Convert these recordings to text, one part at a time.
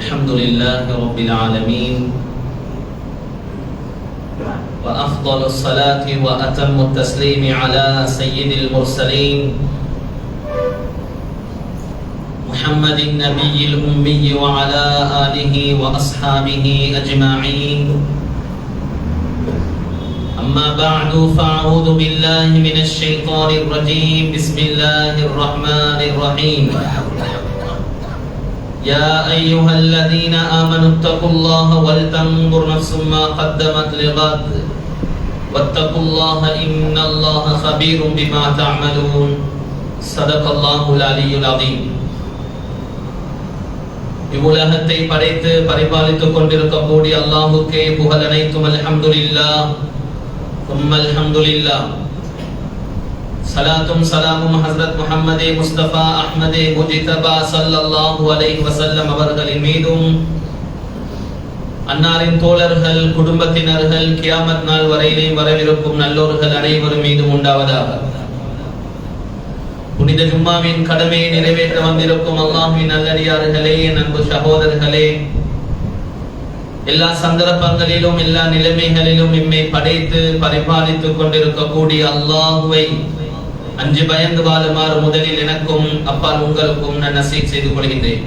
الحمد لله رب العالمين وأفضل الصلاة وأتم التسليم على سيد المرسلين محمد النبي الأمي وعلى آله وأصحابه أجمعين. أما بعد فأعوذ بالله من الشيطان الرجيم. بسم الله الرحمن الرحيم. يا أيها الذين آمنوا اتقوا الله ولتنظر نفس ما قدمت لغد واتقوا الله إن الله خبير بما تعملون صدق الله العلي العظيم இவ்வுலகத்தை படைத்து பரிபாலித்துக் கொண்டிருக்கக்கூடிய அல்லாஹுக்கே புகழ் அனைத்தும் அல்ஹம்துலில்லா ثم الحمد لله சலாத்தும் சலாமும் ஹசரத் முஹம்மதே முஸ்தபா அஹ்மதே முஜிதபா சல்லல்லாஹு அலைஹி வஸல்லம் அவர்களின் மீதும் அன்னாரின் தோழர்கள் குடும்பத்தினர்கள் கியாமத் நாள் வரையிலே வரவிருக்கும் நல்லோர்கள் அனைவரும் மீதும் உண்டாவதாக புனித ஜும்மாவின் கடமையை நிறைவேற்ற வந்திருக்கும் அல்லாஹ்வின் நல்லடியார்களே அன்பு சகோதரர்களே எல்லா சந்தர்ப்பங்களிலும் எல்லா நிலைமைகளிலும் இம்மை படைத்து பரிபாலித்துக் கொண்டிருக்கக்கூடிய அல்லாஹுவை அஞ்சு பயந்து வாழுமாறு முதலில் எனக்கும் அப்பால் உங்களுக்கும் நான் நசீக் செய்து கொள்கின்றேன்.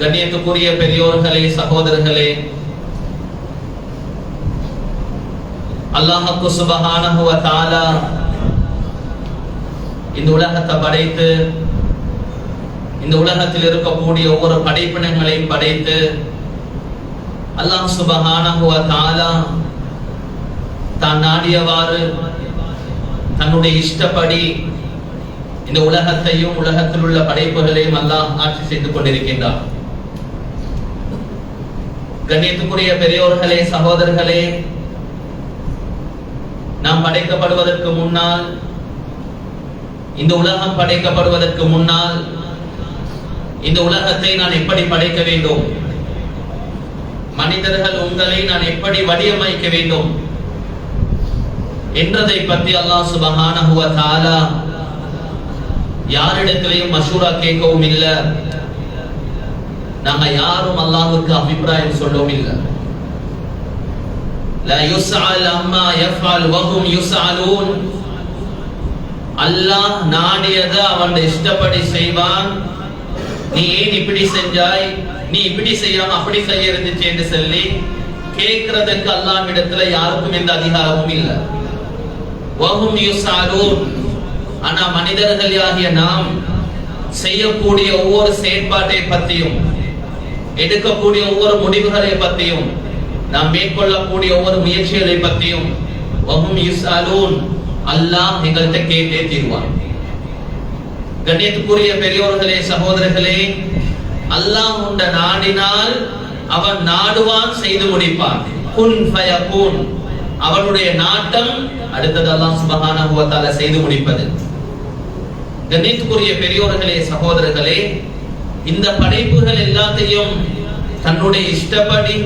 கண்ணியத்துக்குரிய பெரியோர்களே சகோதரர்களே அல்லாஹுக்கு சுபகானகுவ தாலா இந்த உலகத்தை படைத்து இந்த உலகத்தில் இருக்கக்கூடிய ஒவ்வொரு படைப்பினங்களையும் படைத்து அல்லாஹ் சுபகானகுவ தாலா தான் நாடியவாறு தன்னுடைய இஷ்டப்படி இந்த உலகத்தையும் உலகத்தில் உள்ள படைப்புகளையும் அல்லாஹ் ஆட்சி செய்து கொண்டிருக்கின்றார் கண்ணியத்துக்குரிய பெரியோர்களே சகோதரர்களே நாம் படைக்கப்படுவதற்கு முன்னால் இந்த உலகம் படைக்கப்படுவதற்கு முன்னால் இந்த உலகத்தை நான் எப்படி படைக்க வேண்டும்? மனிதர்கள் உங்களை நான் எப்படி வடிவமைக்க வேண்டும்? என்றதை பத்தி அல்லாஹ் சுபஹானஹு தஆலா யாரிடத்திலையும் மஷூரா கேட்கவும் இல்ல நாங்க யாரும் அல்லாஹ்வுக்கு அபிப்பிராயம் சொல்லவும் இல்ல லா யுஸ்அல் அம்மா அல்லாஹ் நாடியதை அவன் இஷ்டப்படி செய்வான் நீ ஏன் இப்படி செஞ்சாய் நீ இப்படி செய்யாம அப்படி செய்ய இருந்துச்சு என்று சொல்லி கேட்கறதுக்கு அல்லாஹ் இடத்துல யாருக்கும் எந்த அதிகாரமும் இல்லை ஆனா மனிதர்கள் ஆகிய நாம் செய்யக்கூடிய ஒவ்வொரு செயற்பாட்டை பற்றியும் எடுக்கக்கூடிய ஒவ்வொரு முடிவுகளை பற்றியும் நாம் மேற்கொள்ளக்கூடிய ஒவ்வொரு முயற்சிகளை பற்றியும் வஹும் யுசாலூன் அல்லாஹ் எங்கள்கிட்ட கேட்டே தீர்வான். கண்ணியத்துக்குரிய பெரியோர்களே சகோதரர்களே அல்லாஹ் உண்ட நாடினால் அவன் நாடுவான் செய்து முடிப்பான். குன் ஃபயகூன். அவனுடைய நாட்டம் அடுத்தது அல்லாஹ் சுபஹானஹு செய்து முடிப்பது. கண்ணியத்துக்குரிய பெரியோர்களே சகோதரர்களே இந்த படைப்புகள் எல்லாத்தையும் தன்னுடைய இஷ்டப்படி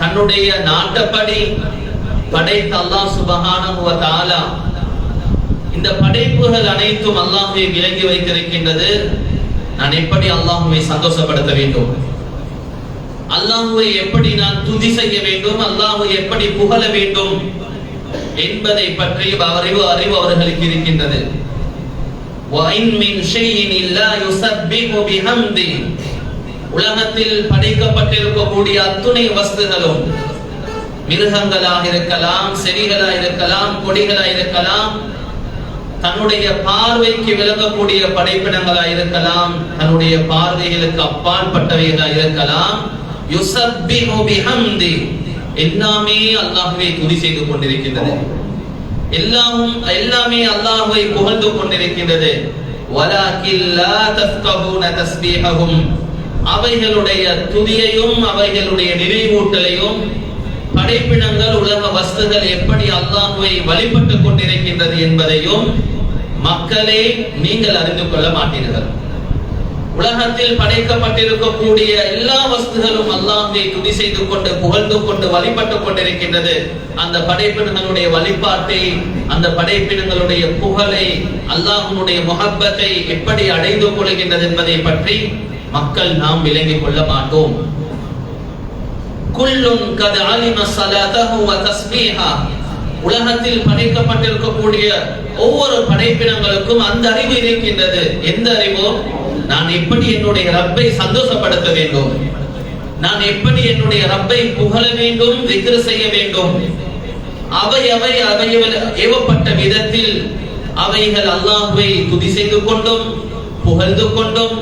தன்னுடைய நாட்டப்படி படைத்த அல்லாஹ் சுபகான இந்த படைப்புகள் அனைத்தும் அல்லாஹை விளங்கி வைத்திருக்கின்றது. நான் எப்படி அல்லாஹுவை சந்தோஷப்படுத்த வேண்டும்? அல்லாஹுவை எப்படி நான் துதி செய்ய வேண்டும் அல்லாஹுவை எப்படி புகழ வேண்டும் என்பதை பற்றிய அறிவு அறிவு அவர்களுக்கு இருக்கின்றது. உலகத்தில் படைக்கப்பட்டிருக்கக்கூடிய அத்துணை வஸ்துகளும் மிருகங்களாக இருக்கலாம் செடிகளா இருக்கலாம் கொடிகளா இருக்கலாம் தன்னுடைய பார்வைக்கு விளங்கக்கூடிய படைப்பிடங்களா இருக்கலாம் தன்னுடைய பார்வைகளுக்கு அப்பாற்பட்டவைகளா இருக்கலாம் யுசப்பிஹு பிஹம்தி. எல்லாமே அல்லாஹ்வை துதி செய்து கொண்டிருக்கின்றது. எல்லாமும் எல்லாமே அல்லாஹ்வை புகழ்ந்து கொண்டிருக்கின்றது. வலாக்கில் லா தஃகஹூன தஸ்பீஹஹும். அவைகளுடைய துதியையும் அவைகளுடைய நினைவூட்டலையும் படைப்பினங்கள் உலக வஸ்துகள் எப்படி அல்லாஹுவை வழிபட்டுக் கொண்டிருக்கின்றது என்பதையும் மக்களே நீங்கள் அறிந்து கொள்ள மாட்டீர்கள். உலகத்தில் படைக்கப்பட்டிருக்கக்கூடிய எல்லா வஸ்துகளும் அல்லாமே துதி செய்து கொண்டு புகழ்ந்து கொண்டு வழிபட்டுக் கொண்டிருக்கின்றது. அந்த படைப்பினங்களுடைய வழிபாட்டை அந்த படைப்பினங்களுடைய புகழை அல்லாஹனுடைய முகப்பத்தை எப்படி அடைந்து கொள்கின்றது என்பதை பற்றி மக்கள் நாம் விளங்கிக் கொள்ள மாட்டோம். குல்லும் கது அலிம ஸலாத்தஹு வ தஸ்பீஹா. உலகத்தில் படைக்கப்பட்டிருக்கக்கூடிய ஒவ்வொரு படைப்பினங்களுக்கும் அந்த அறிவு இருக்கின்றது. எந்த அறிவோ? நான் எப்படி என்னுடைய ரப்பை சந்தோஷப்படுத்த வேண்டும்? நான் எப்படி என்னுடைய ரப்பை புகழ வேண்டும் விக்கிர செய்ய வேண்டும்? அவை அவை அவை ஏவப்பட்ட விதத்தில் அவைகள் அல்லாஹுவை துதி செய்து கொண்டும் புகழ்ந்து கொண்டும்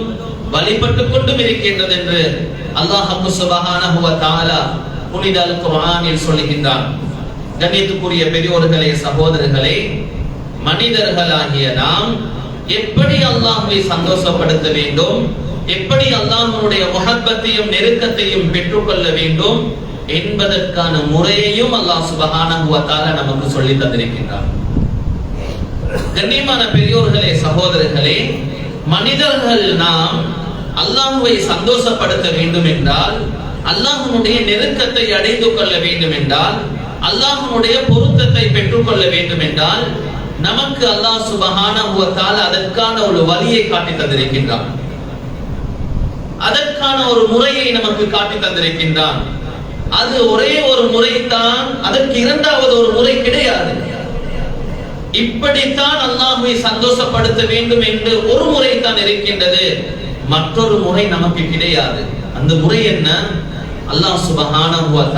வழிபட்டுக் கொண்டும் இருக்கின்றது என்று அல்லாஹ் சுபஹானஹு தாலா தஆலா புனித அல் குர்ஆனில் சொல்லுகின்றான் கண்ணியத்துக்குரிய பெரியோர்களே சகோதரர்களே மனிதர்களாகிய நாம் எப்படி அல்லாஹுவை சந்தோஷப்படுத்த வேண்டும்? எப்படி அல்லாஹ்வுடைய முகப்பத்தையும் நெருக்கத்தையும் பெற்றுக்கொள்ள வேண்டும்? என்பதற்கான முறையையும் அல்லாஹ் சுபஹானஹு நமக்கு சொல்லி தந்திருக்கின்றார் கண்ணியமான பெரியோர்களே சகோதரர்களே மனிதர்கள் நாம் அல்லாஹுவை சந்தோஷப்படுத்த வேண்டும் என்றால் அல்லாஹனுடைய நெருக்கத்தை அடைந்து கொள்ள வேண்டும் என்றால் அல்லாஹனுடைய பொருத்தத்தை பெற்றுக்கொள்ள வேண்டும் என்றால் நமக்கு அல்லாஹ் சுபஹான வ அதற்கான ஒரு வழியை காட்டி தந்திருக்கின்றான். அதற்கான ஒரு முறையை நமக்கு காட்டி தந்திருக்கின்றான். அது ஒரே ஒரு முறைதான் அதற்கு இரண்டாவது ஒரு முறை கிடையாது. இப்படித்தான் அல்லாஹ்வை சந்தோஷப்படுத்த வேண்டும் என்று ஒரு முறை தான் இருக்கின்றது. மற்றொரு முறை நமக்கு கிடையாது. அந்த முறை என்ன? அல்லாஹ் சுபஹான வ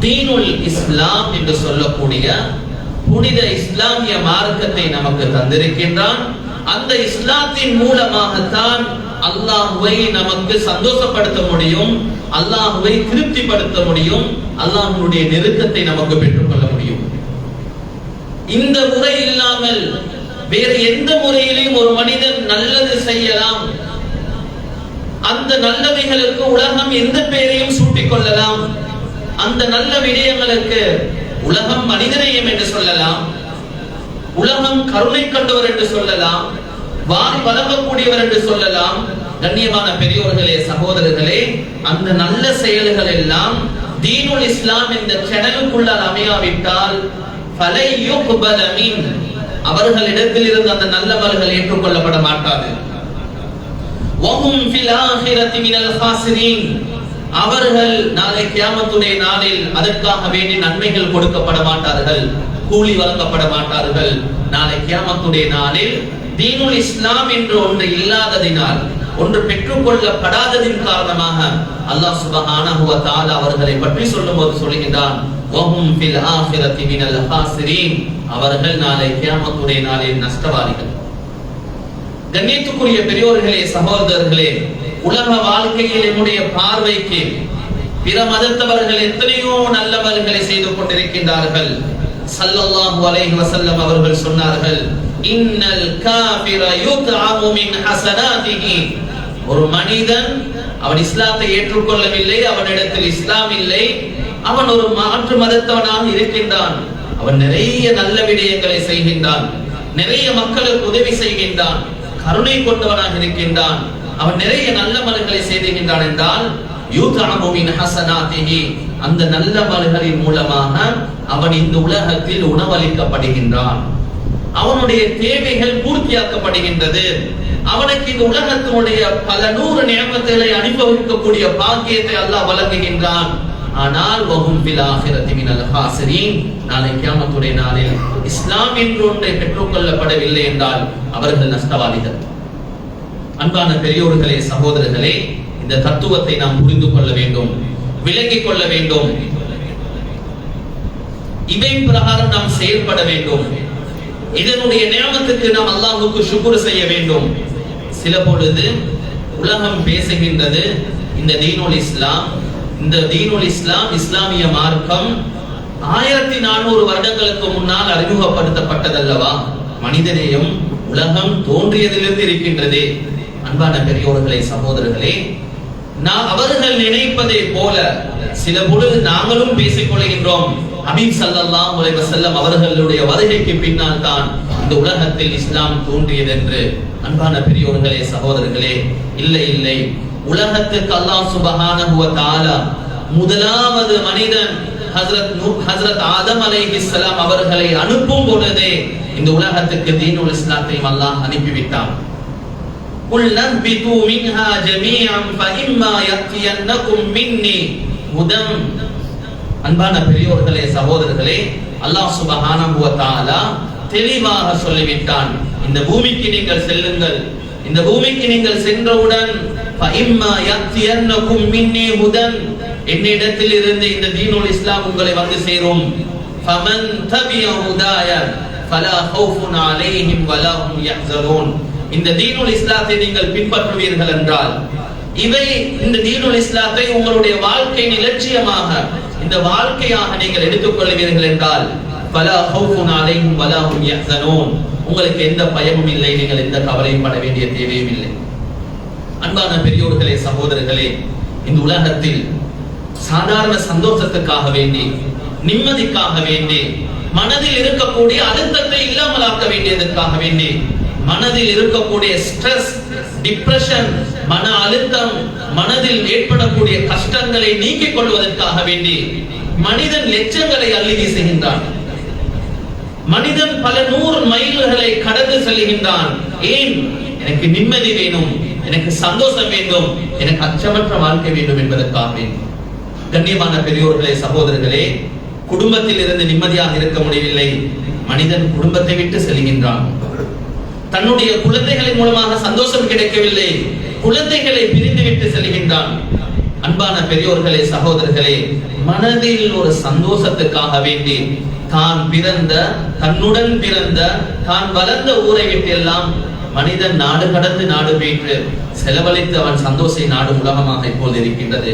தீனுல் இஸ்லாம் என்று சொல்லக்கூடிய புனித இஸ்லாமிய மார்க்கத்தை நமக்கு தந்திருக்கின்றான். அந்த இஸ்லாத்தின் மூலமாகத்தான் அல்லாஹுவை நமக்கு சந்தோஷப்படுத்த முடியும் அல்லாஹுவை திருப்திப்படுத்த முடியும் அல்லாஹ்வுடைய நெருக்கத்தை நமக்கு பெற்றுக்கொள்ள முடியும். இந்த முறை இல்லாமல் வேறு எந்த முறையிலும் ஒரு மனிதன் நல்லது செய்யலாம். அந்த நல்லவைகளுக்கு உலகம் எந்த பெயரையும் சூட்டிக் கொள்ளலாம். அந்த நல்ல விடயங்களுக்கு உலகம் மனிதநேயம் என்று சொல்லலாம். உலகம் கருணை கண்டவர் என்று சொல்லலாம். வாரி வழங்கக்கூடியவர் என்று சொல்லலாம். கண்ணியமான பெரியோர்களே சகோதரர்களே அந்த நல்ல செயல்கள் எல்லாம் தீனுல் இஸ்லாம் இந்த சேனலுக்குள்ளால் அமையாவிட்டால் அவர்களிடத்தில் இருந்து அந்த நல்லவர்கள் ஏற்றுக்கொள்ளப்பட மாட்டாது அவர்கள் நாளை கியாமத்துடைய நாளில் அதற்காக வேண்டி நன்மைகள் கொடுக்கப்பட மாட்டார்கள் கூலி வழங்கப்பட மாட்டார்கள். நாளை கியாமத்துடைய நாளில் தீனுல் இஸ்லாம் என்று ஒன்று இல்லாததினால் ஒன்று பெற்றுக்கொள்ளப்படாததின் காரணமாக அல்லாஹ் சுபஹானஹு வ தஆலா அவர்களை பற்றி சொல்லும்போது சொல்லுகின்றான் வஹும் ஃபில் ஆখিরাতি மினல் ஹாசிரீன். அவர்கள் நாளை கியாமத்துடைய நாளில் நஷ்டவாதிகள். கண்ணியத்துக்குரிய பெரியோர்களே சகோதரர்களே உலக வாழ்க்கையில் என்னுடைய பார்வைக்கு பிற மதத்தவர்கள் எத்தனையோ நல்லவர்களை செய்து கொண்டிருக்கின்றார்கள். சல்லல்லாஹு அலைஹி வஸல்லம் அவர்கள் சொன்னார்கள் இன்னல் காஃபிர யுத்அமு மின் ஹஸனாதிஹி. ஒரு மனிதன் அவன் இஸ்லாத்தை ஏற்றுக்கொள்ளவில்லை அவனிடத்தில் இஸ்லாம் இல்லை. அவன் ஒரு மாற்று மதத்தவனாக இருக்கின்றான். அவன் நிறைய நல்ல விடயங்களை செய்கின்றான். நிறைய மக்களுக்கு உதவி செய்கின்றான். கருணை கொண்டவனாக இருக்கின்றான். அவன் நிறைய நல்ல மலங்களை செய்துகின்றான் என்றால் யூதானபுவின் ஹசனாத்திகி அந்த நல்ல மலர்களின் மூலமாக அவன் இந்த உலகத்தில் உணவளிக்கப்படுகின்றான். அவனுடைய தேவைகள் பூர்த்தியாக்கப்படுகின்றது. அவனுக்கு இந்த உலகத்தினுடைய பல நூறு நியமத்திலே அனுபவிக்கக்கூடிய பாக்கியத்தை அல்லாஹ் வழங்குகின்றான். ஆனால் வகும் பில் ஆகிரத்தின் அல்ஹாசரின் நாளை கியாமத்துடைய நாளில் இஸ்லாம் என்று ஒன்றை பெற்றுக்கொள்ளப்படவில்லை என்றால் அவர்கள் நஷ்டவாதிகள் அன்பான பெரியோர்களே சகோதரர்களே இந்த தத்துவத்தை நாம் புரிந்து கொள்ள வேண்டும் விளங்கிக் கொள்ள வேண்டும். இவை பிரகாரம் நாம் செயல்பட வேண்டும். இதனுடைய நியமத்துக்கு நாம் அல்லாஹுக்கு சுக்குர் செய்ய வேண்டும். சில பொழுது உலகம் பேசுகின்றது இந்த தீனுல் இஸ்லாம். இந்த தீனுல் இஸ்லாம் இஸ்லாமிய மார்க்கம் ஆயிரத்தி நானூறு வருடங்களுக்கு முன்னால் அறிமுகப்படுத்தப்பட்டதல்லவா? மனிதநேயம் உலகம் தோன்றியதிலிருந்து இருக்கின்றது. அன்பான பெரியோர்களே சகோதரர்களே நான் அவர்கள் நினைப்பதை போல சில பொழுது நாங்களும் பேசிக் கொள்கின்றோம். ஹபீப் ஸல்லல்லாஹு செல்லம் அவர்களுடைய வருகைக்கு பின்னால் தான் இந்த உலகத்தில் இஸ்லாம் தோன்றியது என்று அன்பான பெரியோர்களே சகோதரர்களே இல்லை இல்லை. உலகத்துக்கு அல்லாஹ் சுபஹானஹு வ முதலாவது மனிதன் ஹசரத் நூ ஹஜ்ரத் ஆதம் அலைஹிஸ்ஸலாம் அவர்களை அனுப்பும் பொழுதே இந்த உலகத்துக்கு தீனுல் இஸ்லாத்தையும் அல்லாஹ் அனுப்பிவிட்டான். قل نهبطوا منها جميعا فإما يأتينكم مني هدى அன்பான பெரியோர்களே சகோதரர்களே அல்லாஹ் சுபஹானஹு வ தஆலா தெளிவாக சொல்லிவிட்டான் இந்த பூமிக்கு நீங்கள் செல்லுங்கள் இந்த பூமிக்கு நீங்கள் சென்றவுடன் فإما يأتينكم مني هدى என்னிடத்தில் இருந்து இந்த தீனுல் இஸ்லாம் உங்களை வந்து சேரும் فمن تبع هدايا فلا خوف عليهم ولا هم يحزنون இந்த தீனுல் இஸ்லாத்தை நீங்கள் பின்பற்றுவீர்கள் என்றால் இவை இந்த தீனுல் இஸ்லாத்தை உங்களுடைய வாழ்க்கை நிலட்சியமாக இந்த வாழ்க்கையாக நீங்கள் எடுத்துக்கொள்வீர்கள் என்றால் பல ஹவுஃபுன் அலைஹிம் யஹ்சனூன் உங்களுக்கு எந்த பயமும் இல்லை நீங்கள் எந்த கவலையும் பட வேண்டிய தேவையும் இல்லை. அன்பான பெரியோர்களே சகோதரர்களே இந்த உலகத்தில் சாதாரண சந்தோஷத்துக்காக வேண்டி நிம்மதிக்காக வேண்டி மனதில் இருக்கக்கூடிய அழுத்தத்தை இல்லாமலாக்க வேண்டியதற்காக வேண்டி மனதில் இருக்கக்கூடிய ஸ்ட்ரெஸ் டிப்ரெஷன் மன அழுத்தம் மனதில் ஏற்படக்கூடிய கஷ்டங்களை நீக்கிக் கொள்வதற்காக வேண்டி மனிதன் லட்சங்களை அள்ளி வீசுகின்றான். மனிதன் பல நூறு மைல்களை கடந்து செல்கின்றான். ஏன்? எனக்கு நிம்மதி வேணும் எனக்கு சந்தோஷம் வேண்டும் எனக்கு அச்சமற்ற வாழ்க்கை வேண்டும் என்பதற்காக வேண்டும் கண்ணியமான பெரியோர்களே சகோதரர்களே குடும்பத்தில் இருந்து நிம்மதியாக இருக்க முடியவில்லை. மனிதன் குடும்பத்தை விட்டு செல்கின்றான். தன்னுடைய குழந்தைகளின் மூலமாக சந்தோஷம் கிடைக்கவில்லை. குழந்தைகளை பிரிந்துவிட்டு செல்கின்றான். அன்பான பெரியோர்களே சகோதரர்களே மனதில் ஒரு சந்தோஷத்துக்காக வேண்டி தான் பிறந்த தன்னுடன் பிறந்த தான் வளர்ந்த ஊரை விட்டு எல்லாம் மனிதன் நாடு கடந்து நாடு மீட்டு செலவழித்து அவன் சந்தோஷை நாடும் உலகமாக இப்போது இருக்கின்றது.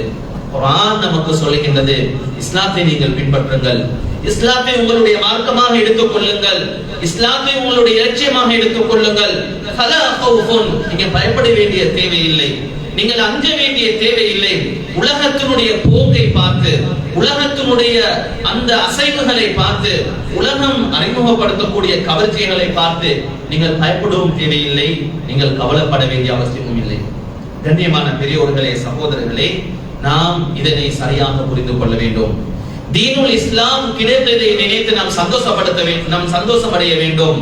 குரான் நமக்கு சொல்லுகின்றது இஸ்லாத்தை நீங்கள் பின்பற்றுங்கள். இஸ்லாத்தை உங்களுடைய மார்க்கமாக எடுத்துக் கொள்ளுங்கள். இஸ்லாத்தை உங்களுடைய இலட்சியமாக எடுத்துக் கொள்ளுங்கள். நீங்க பயப்பட வேண்டிய தேவையில்லை. நீங்கள் அஞ்ச வேண்டிய தேவையில்லை. உலகத்தினுடைய போக்கை பார்த்து உலகத்தினுடைய அந்த அசைவுகளை பார்த்து உலகம் அறிமுகப்படுத்தக்கூடிய கவர்ச்சிகளை பார்த்து நீங்கள் பயப்படவும் தேவையில்லை. நீங்கள் கவலைப்பட வேண்டிய அவசியமும் இல்லை. கண்ணியமான பெரியோர்களே சகோதரர்களே நாம் இதனை சரியாக புரிந்து கொள்ள வேண்டும். தீனுல் இஸ்லாம் கிடைத்ததை நினைத்து நாம் சந்தோஷப்படுத்த வேண்டும் நாம் சந்தோஷம் அடைய வேண்டும்.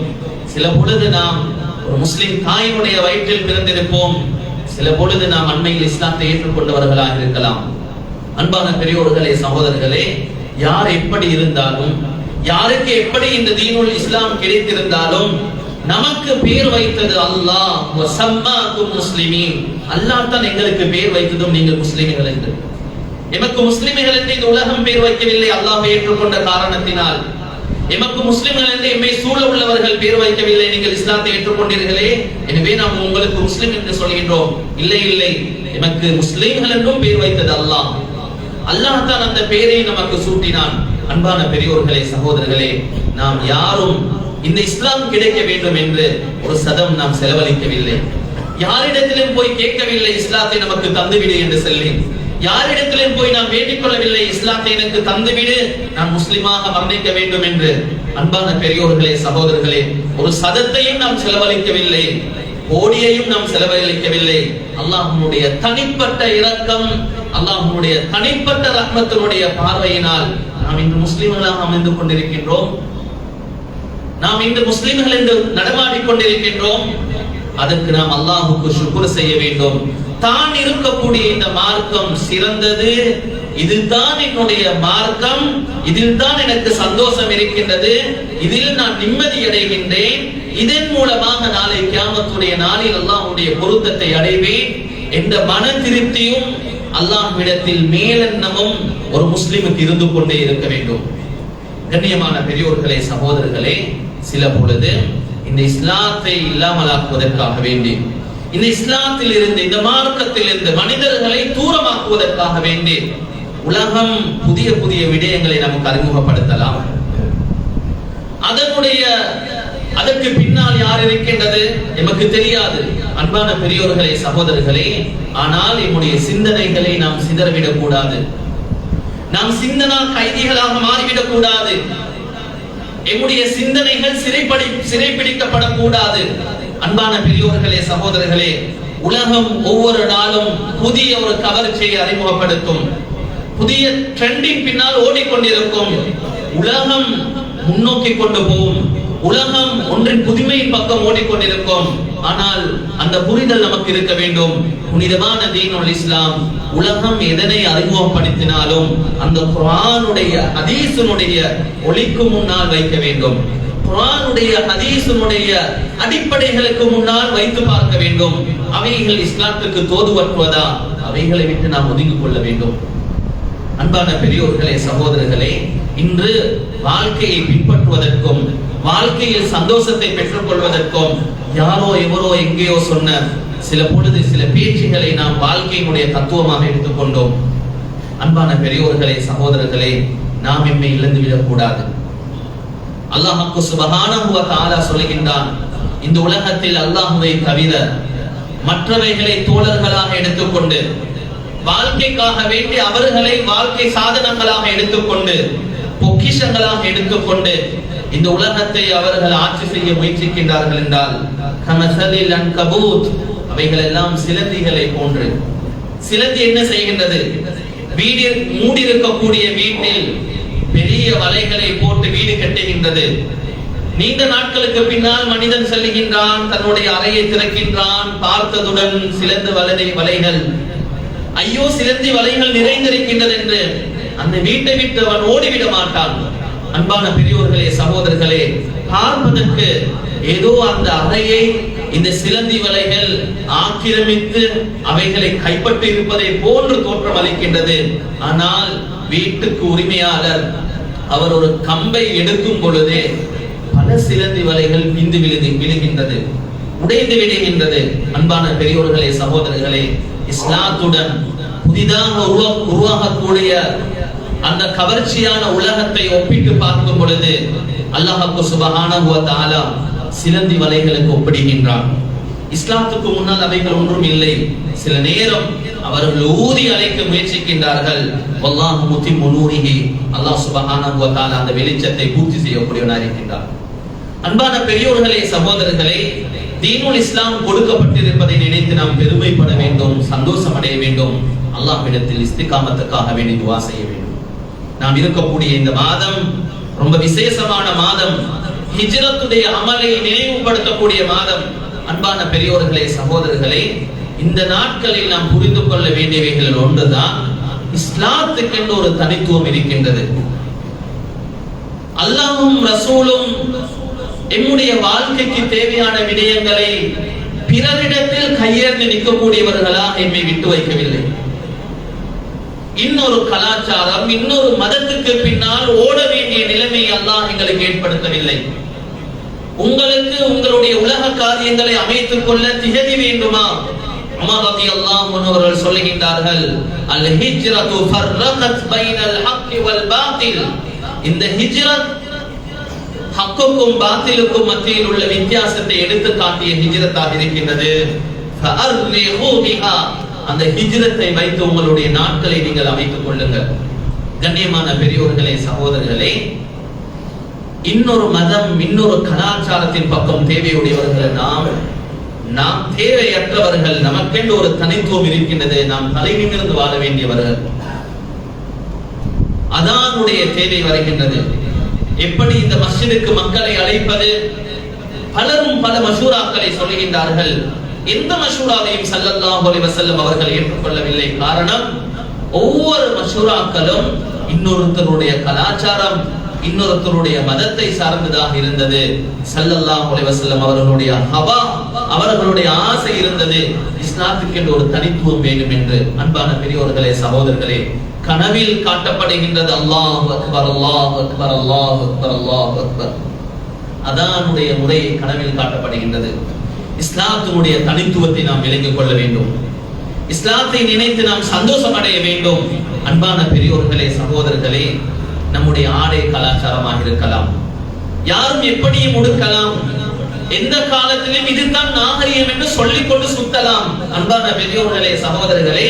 சில பொழுது நாம் ஒரு முஸ்லிம் தாயினுடைய வயிற்றில் பிறந்திருப்போம். சில பொழுது நாம் அண்மையில் இஸ்லாத்தை ஏற்றுக்கொண்டவர்களாக இருக்கலாம். அன்பான பெரியோர்களே சகோதரர்களே யார் எப்படி இருந்தாலும் யாருக்கு எப்படி இந்த தீனுல் இஸ்லாம் கிடைத்திருந்தாலும் நமக்கு பேர் வைத்தது அல்லாஹ். வசம்மாக்கும் முஸ்லிமீன். அல்லாஹ் தான் எங்களுக்கு பேர் வைத்ததும் நீங்கள் முஸ்லிம்கள் என்று. எமக்கு முஸ்லிம்கள் என்று இந்த உலகம் பேர் வைக்கவில்லை அல்லாஹ் ஏற்றுக்கொண்ட காரணத்தினால். எமக்கு முஸ்லிம்கள் என்று எம்மை சூழ உள்ளவர்கள் பேர் வைக்கவில்லை நீங்கள் இஸ்லாத்தை ஏற்றுக்கொண்டீர்களே. எனவே நாம் உங்களுக்கு முஸ்லிம் என்று சொல்கின்றோம். இல்லை இல்லை. எமக்கு முஸ்லிம்கள் என்றும் பேர் வைத்தது அல்லாஹ். அல்லாஹ் தான் அந்த பெயரை நமக்கு சூட்டினான். அன்பான பெரியோர்களே சகோதரர்களே நாம் யாரும் இந்த இஸ்லாம் கிடைக்க வேண்டும் என்று ஒரு சதம் நாம் செலவழிக்கவில்லை. யாரிடத்திலும் போய் கேட்கவில்லை இஸ்லாத்தை நமக்கு தந்துவிடு என்று சொல்லி. யாரிடத்திலும் போய் நாம் வேண்டிக் கொள்ளவில்லை. இஸ்லாத்தை எனக்கு தந்துவிடு. நான் முஸ்லிமாக மரணிக்க வேண்டும் என்று அன்பான பெரியோர்களே சகோதரர்களே ஒரு சதத்தையும் நாம் செலவழிக்கவில்லை. கோடியையும் நாம் செலவழிக்கவில்லை. அல்லாஹனுடைய தனிப்பட்ட இரக்கம் அல்லாஹனுடைய தனிப்பட்ட ரத்னத்தினுடைய பார்வையினால் நாம் இன்று முஸ்லிம்களாக அமைந்து கொண்டிருக்கின்றோம். நாம் இன்று முஸ்லிம்கள் என்று நடமாடிக் கொண்டிருக்கின்றோம். அதற்கு நாம் அல்லாஹுக்கு சுக்குர் செய்ய வேண்டும். தான் இருக்கக்கூடிய இந்த மார்க்கம் சிறந்தது. இதுதான் என்னுடைய மார்க்கம். இதில் தான் எனக்கு சந்தோஷம் இருக்கின்றது. இதில் நான் நிம்மதி அடைகின்றேன். இதன் மூலமாக நாளை கியாமத்துடைய நாளில் அல்லாஹ்வுடைய பொருத்தத்தை அடைவேன். என்ற மன திருப்தியும் அல்லாஹ்விடத்தில் மேலெண்ணமும் ஒரு முஸ்லிமுக்கு இருந்து கொண்டே இருக்க வேண்டும். கண்ணியமான பெரியோர்களே சகோதரர்களே சில பொழுது இந்த இஸ்லாத்தை இல்லாமலாக்குவதற்காக வேண்டி இந்த இஸ்லாத்தில் இருந்து இந்த மார்க்கத்தில் இருந்து மனிதர்களை தூரமாக்குவதற்காக வேண்டி உலகம் புதிய புதிய விடயங்களை நமக்கு அறிமுகப்படுத்தலாம். அதனுடைய அதற்கு பின்னால் யார் இருக்கின்றது? எமக்கு தெரியாது. அன்பான பெரியோர்களே சகோதரர்களே ஆனால் என்னுடைய சிந்தனைகளை நாம் சிதறவிடக் கூடாது நாம் சிந்தனா கைதிகளாக மாறிவிடக் கூடாது எம்முடைய சிந்தனைகள் சிறைப்படி சிறைப்பிடிக்கப்படக்கூடாது. அன்பான பெரியோர்களே சகோதரர்களே உலகம் ஒவ்வொரு நாளும் புதிய ஒரு கவர்ச்சியை அறிமுகப்படுத்தும். புதிய ட்ரெண்டிங் பின்னால் ஓடிக்கொண்டிருக்கும். உலகம் முன்னோக்கி கொண்டு போகும். உலகம் ஒன்றின் புதுமை பக்கம் ஓடிக்கொண்டிருக்கும். ஆனால் அந்த புரிதல் நமக்கு இருக்க வேண்டும். புனிதமான தீனுல் இஸ்லாம் உலகம் எதனை அறிமுகப்படுத்தினாலும் அந்த குரானுடைய அதீசனுடைய ஒளிக்கு முன்னால் வைக்க வேண்டும். குரானுடைய ஹதீஸினுடைய அடிப்படைகளுக்கு முன்னால் வைத்து பார்க்க வேண்டும். அவைகள் இஸ்லாத்துக்கு தோதுவற்றுவதா? அவைகளை விட்டு நாம் ஒதுங்கிக் கொள்ள வேண்டும். அன்பான பெரியோர்களே சகோதரர்களே இன்று வாழ்க்கையை பின்பற்றுவதற்கும் வாழ்க்கையில் சந்தோஷத்தை பெற்றுக் கொள்வதற்கும் யாரோ எவரோ எங்கேயோ சொன்ன சில பொழுது சில பேச்சுகளை நாம் வாழ்க்கையினுடைய தத்துவமாக எடுத்துக்கொண்டோம். அன்பான பெரியோர்களே சகோதரர்களே நாம் எம்மை இழந்து விடக்கூடாது. அல்லாஹுக்கு சுபஹானஹு வ தஆலா இந்த உலகத்தில் அல்லாஹுவை தவிர மற்றவைகளை தோழர்களாக எடுத்துக்கொண்டு வாழ்க்கைக்காக வேண்டி அவர்களை வாழ்க்கை சாதனங்களாக எடுத்துக்கொண்டு பொக்கிஷங்களாக எடுத்துக்கொண்டு இந்த உலகத்தை அவர்கள் ஆட்சி செய்ய முயற்சிக்கின்றார்கள் என்றால் கமசலில் அன்கபூத் அவைகள் எல்லாம் சிலந்திகளை போன்று. சிலந்தி என்ன செய்கின்றது? வீடு மூடியிருக்கக்கூடிய வீட்டில் பெரிய வலைகளை போட்டு வீடு கட்டுகின்றது. நீண்ட நாட்களுக்கு பின்னால் மனிதன் செல்லுகின்றான் தன்னுடைய அறையை திறக்கின்றான் பார்த்ததுடன் சிலந்து வலதை வலைகள். ஐயோ சிலந்தி வலைகள் நிறைந்திருக்கின்றது என்று அந்த வீட்டை விட்டு அவன் ஓடிவிட மாட்டான். அன்பான பெரியோர்களே சகோதரர்களே பார்ப்பதற்கு ஏதோ அந்த அறையை இந்த சிலந்தி வலைகள் ஆக்கிரமித்து அவைகளை கைப்பற்றி இருப்பதை போன்று தோற்றம் அளிக்கின்றது ஆனால் வீட்டுக்கு உரிமையாளர் அவர் ஒரு கம்பை எடுக்கும் பொழுதே பல சிலந்தி வலைகள் பிந்து விழுது விழுகின்றது. உடைந்து விடுகின்றது அன்பான பெரியோர்களே சகோதரர்களே இஸ்லாத்துடன் புதிதாக உருவா உருவாகக்கூடிய அந்த கவர்ச்சியான உலகத்தை ஒப்பிட்டு பார்க்கும் பொழுது அல்லாஹ்வுக்கு சுபஹானஹு சிலந்தி வலைகளுக்கு ஒப்பிடுகின்றான். இஸ்லாத்துக்கு முன்னால் அவைகள் ஒன்றும் இல்லை. சில நேரம் அவர்கள் ஊதி அழைக்க முயற்சிக்கின்றார்கள். அல்லாஹ் சுபஹானஹு வ தஆலா அந்த வெளிச்சத்தை பூர்த்தி செய்யக்கூடியவனாக இருக்கின்றார் அன்பான பெரியோர்களே சகோதரர்களே தீனுல் இஸ்லாம் கொடுக்கப்பட்டிருப்பதை நினைத்து நாம் பெருமைப்பட வேண்டும் சந்தோஷம் அடைய வேண்டும். அல்லாஹ்விடத்தில் இஸ்திகாமத்துக்காக வேண்டி துவா செய்ய வேண்டும். நாம் இருக்கக்கூடிய இந்த மாதம் ரொம்ப விசேஷமான மாதம். ஹிஜ்ரத்துடைய அமலை நினைவுபடுத்தக்கூடிய மாதம். அன்பான பெரியோர்களே சகோதரர்களே இந்த நாட்களில் நாம் புரிந்து கொள்ள வேண்டியவைகளில் ஒன்றுதான் இஸ்லாத்துக்கென்று ஒரு தனித்துவம் இருக்கின்றது. அல்லாவும் ரசூலும் எம்முடைய வாழ்க்கைக்கு தேவையான விடயங்களை பிறரிடத்தில் கையேர்ந்து நிற்கக்கூடியவர்களாக எம்மை விட்டு வைக்கவில்லை. இன்னொரு கலாச்சாரம் இன்னொரு மதத்துக்கு பின்னால் ஓட வேண்டிய நிலைமை அல்லாஹ் எங்களுக்கு ஏற்படுத்தவில்லை. உங்களுக்கு உங்களுடைய உலக காரியங்களை அமைத்துக் கொள்ள திகதி வேண்டுமா? உமர் ரலியல்லாஹு அன்ஹு அவர்கள் சொல்லுகின்றார்கள் அல் ஹிஜ்ரத்து ஃபர்ரகத் பைனல் ஹக்கி வல் பாத்தில். இந்த ஹிஜ்ரத் ஹக்குக்கும் பாத்திலுக்கும் மத்தியில் உள்ள வித்தியாசத்தை எடுத்து காட்டிய ஹிஜ்ரத்தாக இருக்கின்றது. ஃபஅர்ரிஹு அந்த ஹிஜ்ரத்தை வைத்து உங்களுடைய நாட்களை நீங்கள் அமைத்துக் கொள்ளுங்கள். கண்ணியமான பெரியோர்களே சகோதரர்களே இன்னொரு மதம் இன்னொரு கலாச்சாரத்தின் பக்கம் தேவையுடையவர்கள் நாம் நாம் தேவையற்றவர்கள் நமக்கென்று ஒரு தனித்துவம் இருக்கின்றது நாம் தலை நிமிர்ந்து வாழ வேண்டியவர்கள். அதானுடைய தேவை வருகின்றது. எப்படி இந்த மஸ்ஜிதுக்கு மக்களை அழைப்பது? பலரும் பல மஷூராக்களை சொல்லுகின்றார்கள். எந்த மசூராவையும் ஸல்லல்லாஹு அலைஹி வஸல்லம் அவர்கள் ஏற்றுக்கொள்ளவில்லை. காரணம் ஒவ்வொரு மஷூராக்களும் இன்னொருத்தருடைய கலாச்சாரம் இன்னொருத்தருடைய மதத்தை சார்ந்ததாக இருந்தது. சல்லல்லா முலைவசல்லம் அவர்களுடைய ஹவா அவர்களுடைய ஆசை இருந்தது. இஸ்லாத்துக்கு என்று ஒரு தனித்துவம் வேண்டும் என்று. அன்பான பெரியோர்களே சகோதரர்களே கனவில் காட்டப்படுகின்றது அல்லாஹ் அக்பர் அல்லாஹ் அக்பர் அல்லாஹ் அக்பர் அல்லாஹ் அக்பர். அதானுடைய முறை கனவில் காட்டப்படுகின்றது. இஸ்லாத்தினுடைய தனித்துவத்தை நாம் விளங்கிக் கொள்ள வேண்டும். இஸ்லாத்தை நினைத்து நாம் சந்தோஷம் அடைய வேண்டும். அன்பான பெரியோர்களே சகோதரர்களே நம்முடைய ஆடை கலாச்சாரமாக இருக்கலாம். யாரும் எப்படியும் உடுக்கலாம். எந்த காலத்திலும் இதுதான் நாகரிகம் என்று சொல்லிக் கொண்டு சுத்தலாம் அன்பான பெரியோர்களே சகோதரர்களே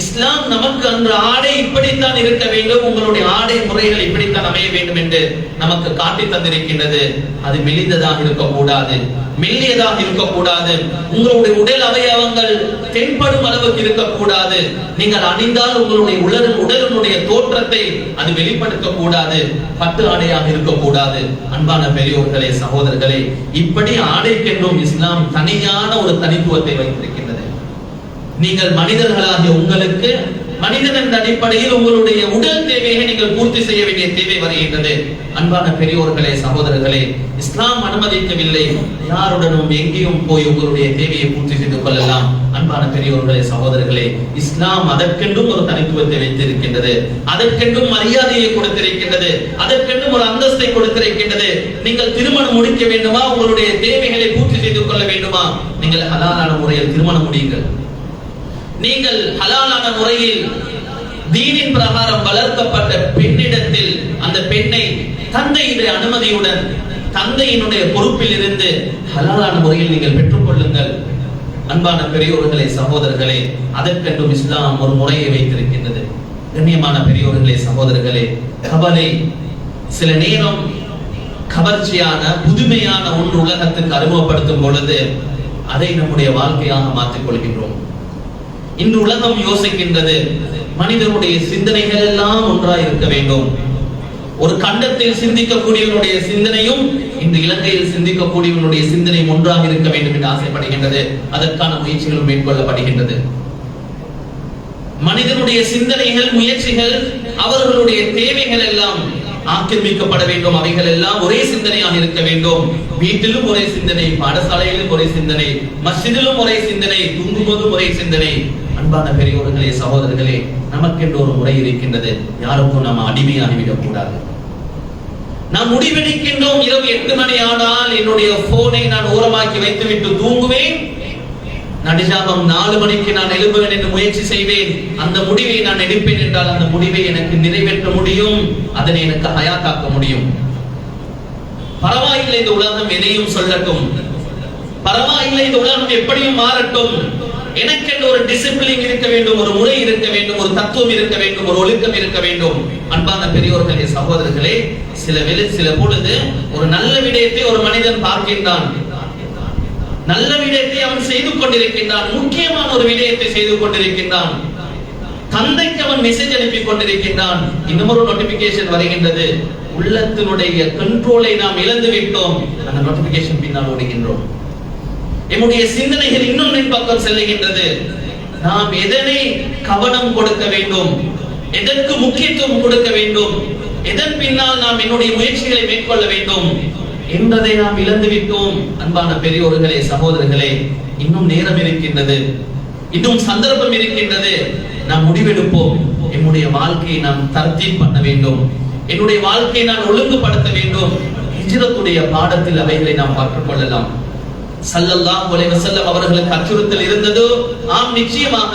இஸ்லாம் நமக்கு அன்று ஆடை இப்படித்தான் இருக்க வேண்டும். உங்களுடைய ஆடை முறைகள் இப்படித்தான் அமைய வேண்டும் என்று நமக்கு காட்டி தந்திருக்கின்றது. அது மெலிந்ததாக இருக்கக்கூடாது. மெல்லியதாக இருக்கக்கூடாது. உங்களுடைய உடல் அவயவங்கள் தென்படும் அளவுக்கு இருக்கக்கூடாது. நீங்கள் அணிந்தால் உங்களுடைய உடல் உடலினுடைய தோற்றத்தை அது வெளிப்படுத்த கூடாது பட்டு ஆடையாக இருக்கக்கூடாது. அன்பான பெரியோர்களே சகோதரர்களே இப்படி ஆடைக்கென்றும் இஸ்லாம் தனியான ஒரு தனித்துவத்தை வைத்திருக்கின்றது நீங்கள் மனிதர்களாகிய உங்களுக்கு மனிதன் என்ற அடிப்படையில் உங்களுடைய உடல் தேவையை நீங்கள் பூர்த்தி செய்ய வேண்டிய தேவை வருகின்றது. அன்பான பெரியோர்களே சகோதரர்களே இஸ்லாம் அனுமதிக்கவில்லை. யாருடனும் எங்கேயும் போய் உங்களுடைய தேவையை பூர்த்தி செய்து கொள்ளலாம். அன்பான பெரியோர்களே சகோதரர்களே இஸ்லாம் அதற்கென்றும் ஒரு தனித்துவத்தை வைத்திருக்கின்றது. அதற்கென்றும் மரியாதையை கொடுத்திருக்கின்றது. அதற்கென்றும் ஒரு அந்தஸ்தை கொடுத்திருக்கின்றது. நீங்கள் திருமணம் முடிக்க வேண்டுமா? உங்களுடைய தேவைகளை பூர்த்தி செய்து கொள்ள வேண்டுமா? நீங்கள் அதான முறையில் திருமணம் முடியுங்கள். நீங்கள் ஹலாலான முறையில் தீனின் பிரகாரம் வளர்க்கப்பட்ட பெண்ணிடத்தில் அந்த பெண்ணை தந்தையினுடைய அனுமதியுடன் தந்தையினுடைய பொறுப்பில் இருந்து ஹலாலான முறையில் நீங்கள் பெற்றுக்கொள்ளுங்கள். அன்பான பெரியோர்களே சகோதரர்களே அதற்கென்றும் இஸ்லாம் ஒரு முறையை வைத்திருக்கின்றது. கண்ணியமான பெரியோர்களே சகோதரர்களே கபலை சில நேரம் கவர்ச்சியான புதுமையான ஒன்று உலகத்துக்கு அறிமுகப்படுத்தும் பொழுது அதை நம்முடைய வாழ்க்கையாக மாற்றிக் கொள்கின்றோம் இன்று உலகம் யோசிக்கின்றது. மனிதனுடைய சிந்தனைகள் எல்லாம் ஒன்றாய் இருக்க வேண்டும். ஒரு கண்டத்தில் சிந்திக்கக்கூடியவனுடைய சிந்தனையும் இந்த இலங்கையில் சிந்திக்கக்கூடியவனுடைய சிந்தனையும் ஒன்றாக இருக்க வேண்டும் என்று ஆசைப்படுகின்றது. அதற்கான முயற்சிகளும் மேற்கொள்ளப்படுகின்றது. மனிதனுடைய சிந்தனைகள் முயற்சிகள் அவர்களுடைய தேவைகள் எல்லாம் ஆக்கிரமிக்கப்பட வேண்டும். அவைகள் எல்லாம் ஒரே சிந்தனையாக இருக்க வேண்டும். வீட்டிலும் ஒரே சிந்தனை பாடசாலையிலும் ஒரே சிந்தனை மஸ்ஜிதிலும் ஒரே சிந்தனை தூங்குவதும் ஒரே சிந்தனை. அன்பான பெரியோர்களே சகோதரர்களே நமக்கென்று ஒரு முறை இருக்கின்றது. யாருக்கும் நாம் அடிமையாகிவிடக் கூடாது நாம் முடிவெடுக்கின்றோம். இரவு எட்டு மணி ஆனால் என்னுடைய போனை நான் ஓரமாக்கி வைத்துவிட்டு தூங்குவேன். நடுஜாபம் நாலு மணிக்கு நான் எழுப்புவேன் என்று முயற்சி செய்வேன். அந்த முடிவை நான் எடுப்பேன் என்றால் அந்த முடிவை எனக்கு நிறைவேற்ற முடியும். அதனை எனக்கு ஹயாத்தாக்க முடியும். பரவாயில்லை இந்த உலகம் எதையும் சொல்லட்டும். பரவாயில்லை இந்த உலகம் எப்படியும் மாறட்டும். எனக்கென்று ஒரு டிசிப்ளின் இருக்க வேண்டும் ஒரு முறை இருக்க வேண்டும் ஒரு தத்துவம் இருக்க வேண்டும் ஒரு ஒழுக்கம் இருக்க வேண்டும். அன்பான பெரியோர்களே சகோதரர்களே சில வெளி சில பொழுது ஒரு நல்ல விடயத்தை ஒரு மனிதன் பார்க்கின்றான். நல்ல விடயத்தை அவன் செய்து கொண்டிருக்கின்றான். முக்கியமான ஒரு விடயத்தை செய்து கொண்டிருக்கின்றான். தந்தைக்கு அவன் மெசேஜ் அனுப்பி கொண்டிருக்கின்றான். இன்னும் ஒரு நோட்டிபிகேஷன் வருகின்றது. உள்ளத்தினுடைய கண்ட்ரோலை நாம் இழந்து விட்டோம் அந்த நோட்டிபிகேஷன் பின்னால் ஓடுகின்றோம். என்னுடைய சிந்தனைகள் இன்னொன்றின் பக்கம் செல்லுகின்றது. நாம் எதனை கவனம் கொடுக்க வேண்டும்? எதற்கு முக்கியத்துவம் கொடுக்க வேண்டும்? எதன் பின்னால் நாம் என்னுடைய முயற்சிகளை மேற்கொள்ள வேண்டும்? என்பதை நாம் இழந்து விட்டோம் அன்பான பெரியோர்களே சகோதரர்களே. இன்னும் நேரம் இருக்கின்றது. இன்னும் சந்தர்ப்பம் இருக்கின்றது. நாம் முடிவெடுப்போம். என்னுடைய வாழ்க்கையை நாம் தர்த்தீப் பண்ண வேண்டும். என்னுடைய வாழ்க்கையை நான் ஒழுங்குபடுத்த வேண்டும். ஹிஜ்ரத்துடைய பாடத்தில் அவைகளை நாம் கற்றுக்கொள்ளலாம் சல்லல்லாஹு அலைஹி வஸல்லம் அவர்களுக்கு அச்சுறுத்தல் இருந்ததோ ஆம் நிச்சயமாக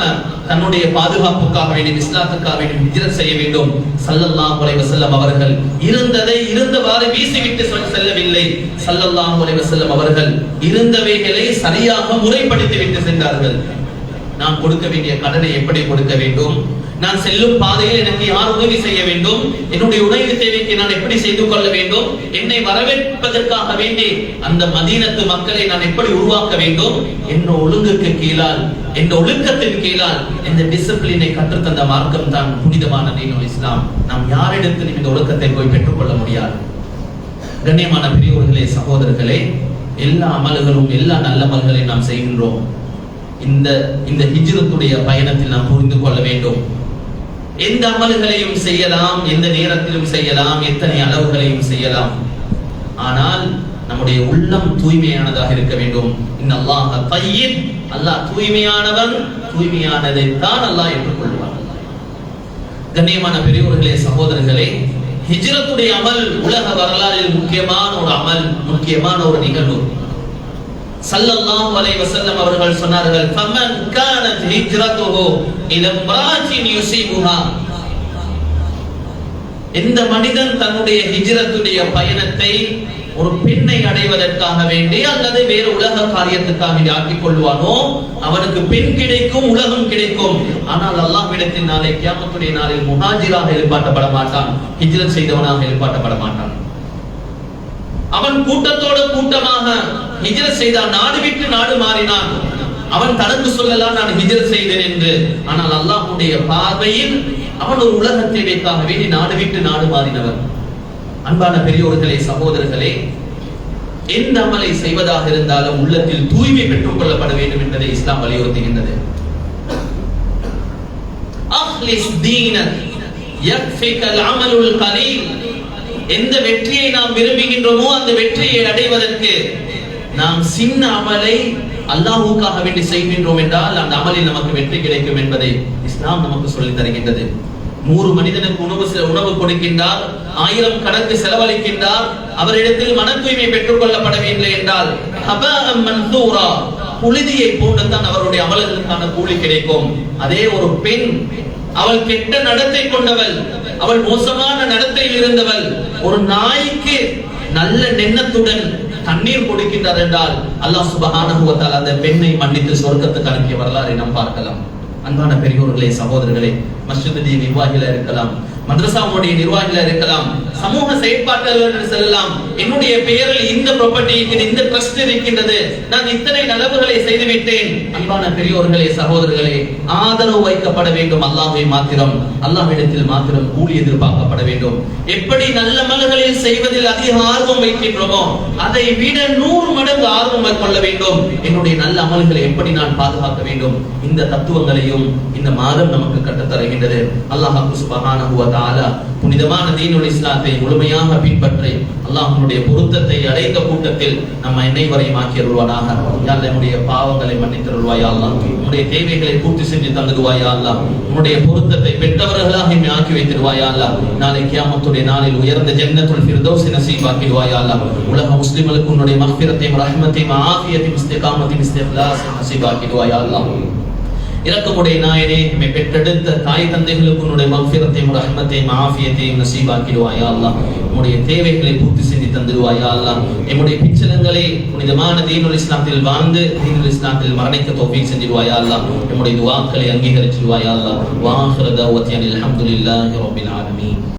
தன்னுடைய பாதுகாப்புக்காக வேண்டும் இஸ்லாத்துக்காக வேண்டும் ஹிஜ்ரத் செய்ய வேண்டும். சல்லல்லாஹு அலைஹி வஸல்லம் அவர்கள் இருந்ததை இருந்தவாறு வீசிவிட்டு செல்லவில்லை. சல்லல்லாஹு அலைஹி வஸல்லம் அவர்கள் இருந்தவைகளை சரியாக முறைப்படுத்தி விட்டு சென்றார்கள். நான் கொடுக்க வேண்டிய கடனை எப்படி கொடுக்க வேண்டும்? நான் செல்லும் பாதையில் எனக்கு யார் உதவி செய்ய வேண்டும்? என்னுடைய உணவு தேவைக்கு நான் எப்படி செய்து கொள்ள வேண்டும்? என்னை வரவேற்பதற்காக வேண்டி அந்த மதீனத்து மக்களை நான் எப்படி உருவாக்க வேண்டும்? என் ஒழுங்குக்கு கீழால் என்ற ஒழுக்கத்தின் கீழால் இந்த டிசிப்ளினை கற்றுத்தந்த மார்க்கம் தான் புனிதமான தீனுல் இஸ்லாம். நாம் யாரிடத்திலும் இந்த ஒழுக்கத்தை போய் பெற்றுக்கொள்ள முடியாது. கண்ணியமான பெரியோர்களே சகோதரர்களே எல்லா அமல்களும் எல்லா நல்ல அமல்களையும் நாம் செய்கின்றோம். இந்த இந்த ஹிஜ்ரத்துடைய பயணத்தில் நாம் புரிந்து கொள்ள வேண்டும். எந்த அமல்களையும் செய்யலாம் எந்த நேரத்திலும் செய்யலாம் எத்தனை அளவுகளையும் செய்யலாம். ஆனால் நம்முடைய உள்ளம் தூய்மையானதாக இருக்க வேண்டும். இன்னல்லாஹ தய்யிப். அல்லாஹ் தூய்மையானவன் தூய்மையானதை தான் அல்லாஹ் ஏற்றுக்கொள்வான். கண்ணியமான பெரியோர்களே சகோதரர்களே ஹிஜ்ரத்துடைய அமல் உலக வரலாறில் முக்கியமான ஒரு அமல் முக்கியமான ஒரு நிகழ்வு. சல்லல்லாஹு அலைஹி வஸல்லம் அவர்கள் சொன்னார்கள் ஃபமன் கானத் ஹிஜ்ரத்துஹு இல இம்ராத்தின் யுஸிபுஹா எந்த மனிதன் தன்னுடைய ஹிஜ்ரத்துடைய பயணத்தை ஒரு பெண்ணை அடைவதற்காக வேண்டி அல்லது வேறு உலக காரியத்துக்காக ஆக்கிக் கொள்வானோ அவனுக்கு பெண் கிடைக்கும் உலகம் கிடைக்கும். ஆனால் அல்லாஹ்விடத்தின் நாளை கியாமத்துடைய நாளில் முஹாஜிராக எழுப்பாட்டப்பட மாட்டான் ஹிஜ்ரத் செய்தவனாக எழுப்பாட்டப்பட மாட்டான். அவன் கூட்டத்தோட கூட்டமாக ஹிஜ்ரத் செய்தான் நாடு விட்டு நாடு மாறினான். அவன் தனக்கு சொல்லலாம் நான் ஹிஜ்ரத் செய்தேன் என்று. ஆனால் அல்லாஹுடைய பார்வையில் அவன் ஒரு உலக தேவைக்காக வேண்டி நாடு விட்டு நாடு மாறினவன். அன்பான பெரியோர்களே சகோதரர்களே எந்த அமலை செய்வதாக இருந்தாலும் உள்ளத்தில் தூய்மை பெற்றுக் கொள்ளப்பட வேண்டும் என்பதை இஸ்லாம் வலியுறுத்துகின்றது. எந்த வெற்றியை நாம் விரும்புகின்றோமோ அந்த வெற்றியை அடைவதற்கு நாம் சின்ன அமலை அல்லாஹுக்காக வேண்டி செய்கின்றோம் என்றால் அந்த அமலில் நமக்கு வெற்றி கிடைக்கும் என்பதை இஸ்லாம் நமக்கு சொல்லித் தருகின்றது. நூறு மனிதனுக்கு உணவு செ- உணவு கொடுக்கின்றார் ஆயிரம் கணக்கு செலவழிக்கின்றார் அவரிடத்தில் மன தூய்மை பெற்றுக் கொள்ளப்படவில்லை என்றால் புழுதியை போன்றுதான் அவருடைய அமல்களுக்கான கூலி கிடைக்கும். அதே ஒரு பெண் அவள் கெட்ட நடத்தை கொண்டவள் அவள் மோசமான நடத்தையில் இருந்தவள் ஒரு நாய்க்கு நல்ல நெண்ணத்துடன் தண்ணீர் கொடுக்கின்றார் என்றால் அல்லாஹ் சுபஹானஹு அந்த பெண்ணை மன்னித்து சொர்க்கத்துக்கு அனுப்பிய வரலாறை நாம் பார்க்கலாம். அன்பான பெரியோர்களே சகோதரர்களே மஸ்ஜித் நிர்வாகிகளா இருக்கலாம். மதரசாவுடைய நிர்வாகிகள் இருக்கலாம் சமூக செயற்பாட்டாளர்கள் செல்லலாம். என்னுடைய பெயரில் இந்த ப்ராப்பர்ட்டி இந்த ட்ரஸ்ட் இருக்கின்றது. நான் இத்தனை நலவுகளை செய்துவிட்டேன். அன்பான பெரியோர்களே சகோதரர்களே ஆதரவு வைக்கப்பட வேண்டும் அல்லாஹை மாத்திரம். அல்லாஹிடத்தில் மாத்திரம் கூலி எதிர்பார்க்கப்பட வேண்டும். எப்படி நல்ல மலர்களில் செய்வதில் அதிக ஆர்வம் வைக்கின்றோமோ அதை விட நூறு மடங்கு ஆர்வம் கொள்ள வேண்டும். என்னுடைய நல்ல அமல்களை எப்படி நான் பாதுகாக்க வேண்டும்? இந்த தத்துவங்களையும் இந்த மாதம் நமக்கு கட்டத்தருகின்றது அல்லாஹ் சுபகான தாலா புனிதமான தீனுல் இஸ்லாத்தை முழுமையாக பின்பற்றி அல்லாஹனுடைய பொருத்தத்தை அடைந்த கூட்டத்தில் நம்ம அனைவரையும் ஆக்கி அருள்வானாக. யா என்னுடைய நம்முடைய பாவங்களை மன்னித்தருள்வாயா அல்லாஹ் உன்னுடைய தேவைகளை பூர்த்தி செஞ்சு தந்துடுவாயா உன்னுடைய பொருத்தத்தை பெற்றவர்களாக எம்மை ஆக்கி வைத்திருவாயா நாளை கியாமத்துடைய நாளில் உயர்ந்த ஜன்னத்துல் ஃபிர்தௌஸ் நசீபாக்கிடுவாயா அல்லாஹ் உலக முஸ்லிம்களுக்கு உன்னுடைய மஃபிரத்தையும் ரஹ்மத்தையும் ஆஃபியத்தையும் இஸ்திகாமத்தையும் இஸ்திக்லாஸ் நசீபாக்கிடுவாயா அல்லாஹ் இறக்கமுடைய நாயனே நம்மை பெற்றெடுத்த தாய் தந்தைகளுக்கு உன்னுடைய மஃபிரத்தையும் ரஹ்மத்தையும் ஆஃபியத்தையும் நசீபாக்கிடுவாயா உன்னுடைய தேவைகளை பூர்த்தி செஞ்சு தந்துடுவாயா அல்லாஹ். எம்முடைய பிச்சலங்களை புனிதமான தீனுல் இஸ்லாத்தில் வாழ்ந்து தீனுல் இஸ்லாத்தில் மரணிக்க தௌஃபீக் செஞ்சிடுவாயா அல்லாஹ். எம்முடைய துவாக்களை அங்கீகரிச்சிடுவாயா அல்லாஹ். வாஹிர தஅவத்தி அனில் ஆலமீன்.